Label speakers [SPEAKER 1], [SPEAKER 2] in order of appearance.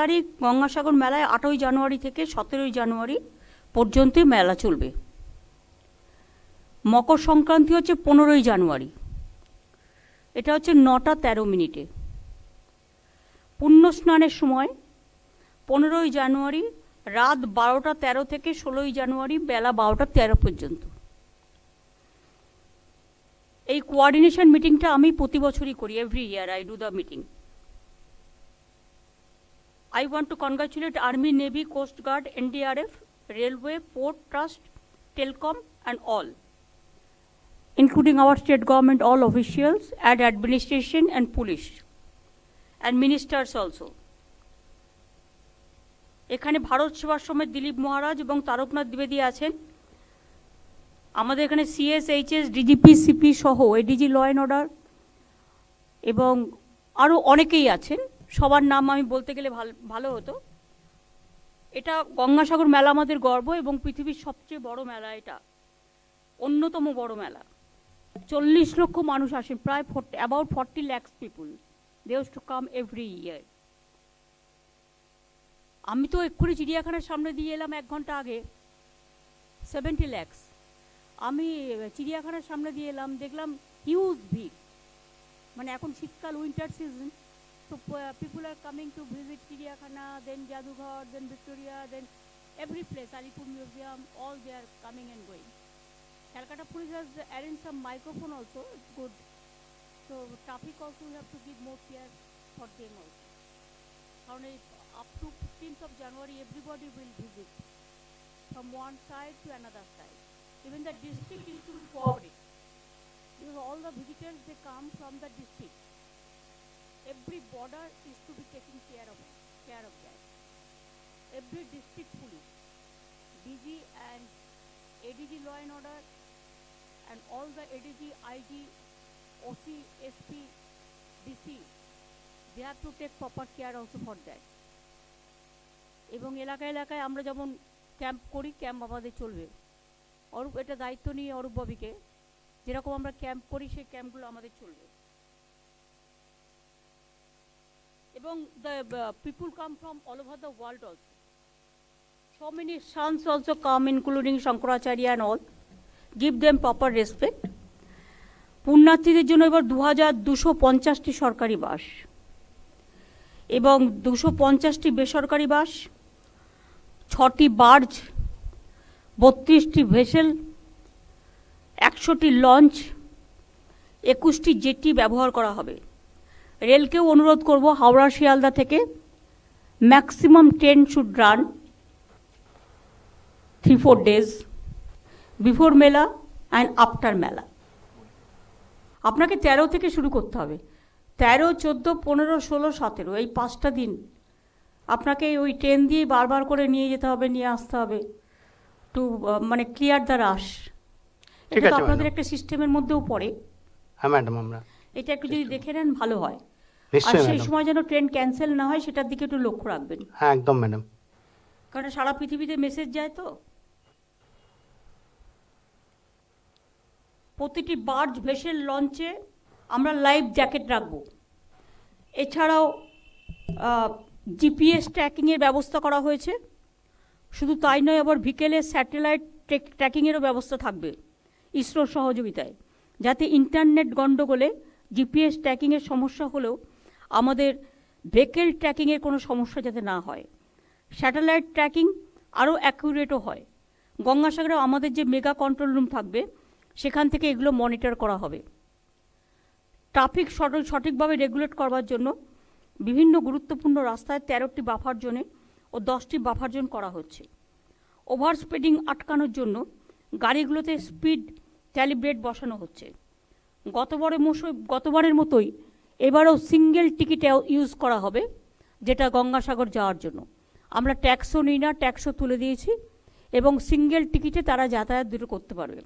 [SPEAKER 1] তারিখ গঙ্গাসাগর মেলায় আটই জানুয়ারি থেকে সতেরোই জানুয়ারি পর্যন্ত মেলা চলবে। মকর সংক্রান্তি হচ্ছে পনেরোই জানুয়ারি। এটা হচ্ছে নটা তেরো মিনিটে। পুণ্য স্নানের সময় পনেরোই জানুয়ারি রাত বারোটা তেরো থেকে ষোলোই জানুয়ারি বেলা বারোটা তেরো পর্যন্ত। এই কোঅর্ডিনেশন মিটিংটা আমি প্রতি বছরই করি every year I do the meeting I want to congratulate Army, Navy, Coast Guard, NDRF, Railway, Port Trust, Telcom, and all, including our state government, all officials, and administration and police, and ministers also. এখানে ভারত সেবার সময় দিলীপ মহারাজ এবং তারকনাথ দ্বিবেদী আছেন আমাদের এখানে CS HS DGP CP সহ ADG law and order এবং আরও অনেকেই আছেন সবার নাম আমি বলতে গেলে ভালো ভালো হতো। এটা গঙ্গাসাগর মেলা আমাদের গর্ব এবং পৃথিবীর সবচেয়ে বড় মেলা এটা। অন্যতম বড় মেলা। চল্লিশ লক্ষ মানুষ আসেন প্রায় forty about forty lakhs people they to come every year আমি তো এক্ষুনি চিড়িয়াখানার সামনে দিয়ে এলাম এক ঘণ্টা আগে। সেভেন্টি ল্যাক্স আমি চিড়িয়াখানার সামনে দিয়ে এলাম, দেখলাম হিউজ ভিড়। মানে এখন শীতকাল winter season So uh, people are coming to visit Kiriakana, then Jadughar, then Victoria, then every place, Alipur Museum, all they are coming and going. Calcutta Police has arranged some microphone also, it's good. So traffic also we have to give more care for them also. Karon uh, up to 15th of January everybody will visit from one side to another side. Even the district is to cooperate. Because all the visitors they come from the district. Every border is to be taken care of care of that every district police dg and adg law and order and all the adg ig oc sp dc they have to take proper care also for that এবং এলাকায় এলাকায় আমরা যেমন camp করি camp আমাদের চলবে অরূপ এটা দায়িত্ব নিয়ে অরূপ ববিকে যেরকম আমরা ক্যাম্প করি সেই ক্যাম্পগুলো আমাদের চলবে এবং people come from all over the world also so many saints also come including Shankaracharya and all give them proper respect পুণ্যার্থীদের জন্য এবার দু হাজার দুশো পঞ্চাশটি সরকারি বাস. এবং দুশো পঞ্চাশটি বেসরকারি বাস, ছটি বার্জ, বত্রিশটি ভেসেল, একশোটি লঞ্চ, একুশটি জেটি ব্যবহার করা হবে। রেলকেও অনুরোধ করব হাওড়া শিয়ালদা থেকে maximum train should run three four days before mela and after mela আপনাকে তেরো থেকে শুরু করতে হবে। তেরো চোদ্দ পনেরো ষোলো সতেরো এই পাঁচটা দিন আপনাকে ওই ট্রেন দিয়ে বারবার করে নিয়ে যেতে হবে নিয়ে আসতে হবে টু মানে ক্লিয়ার দ্য রাশ এটা তো আপনাদের একটা সিস্টেমের মধ্যেও পড়ে।
[SPEAKER 2] হ্যাঁ ম্যাডাম আমরা
[SPEAKER 1] এটা একটু যদি দেখে নেন ভালো হয়। আর সেই সময় যেন ট্রেন ক্যান্সেল না হয় সেটার দিকে একটু লক্ষ্য রাখবেন।
[SPEAKER 2] হ্যাঁ একদম ম্যাডাম
[SPEAKER 1] কারণ সারা পৃথিবীতে মেসেজ যায় তো। প্রতিটি বার্জ ভেসেল লঞ্চে আমরা লাইভ জ্যাকেট রাখব। এছাড়াও জিপিএস ট্র্যাকিংয়ের ব্যবস্থা করা হয়েছে। শুধু তাই নয় আবার বিকেলে স্যাটেলাইট ট্র্যাকিংয়েরও ব্যবস্থা থাকবে। ইসরোর সহযোগিতায়। যাতে ইন্টারনেট গণ্ডগোলে জিপিএস ট্র্যাকিংয়ের সমস্যা হলেও আমাদের ভেকেল ট্র্যাকিংয়ের কোনো সমস্যা যাতে না হয়। স্যাটেলাইট ট্র্যাকিং আরও অ্যাকুরেটও হয়। গঙ্গাসাগরে আমাদের যে মেগা কন্ট্রোল রুম থাকবে, সেখান থেকে এগুলো মনিটর করা হবে। ট্রাফিক সঠিক সঠিকভাবে রেগুলেট করবার জন্য বিভিন্ন গুরুত্বপূর্ণ রাস্তায় তেরোটি বাফার জোনে ও দশটি বাফার জোন করা হচ্ছে। ওভার স্পিডিং আটকানোর জন্য গাড়িগুলোতে স্পিড ক্যালিব্রেট বসানো হচ্ছে। গতবারের মতো গতবারের মতোই এবারও সিঙ্গেল টিকিট ইউজ করা হবে, যেটা গঙ্গাসাগর যাওয়ার জন্য। আমরা ট্যাক্সও নিই না, ট্যাক্সও তুলে দিয়েছি এবং সিঙ্গেল টিকিটে তারা যাতায়াত দুটো করতে পারবে।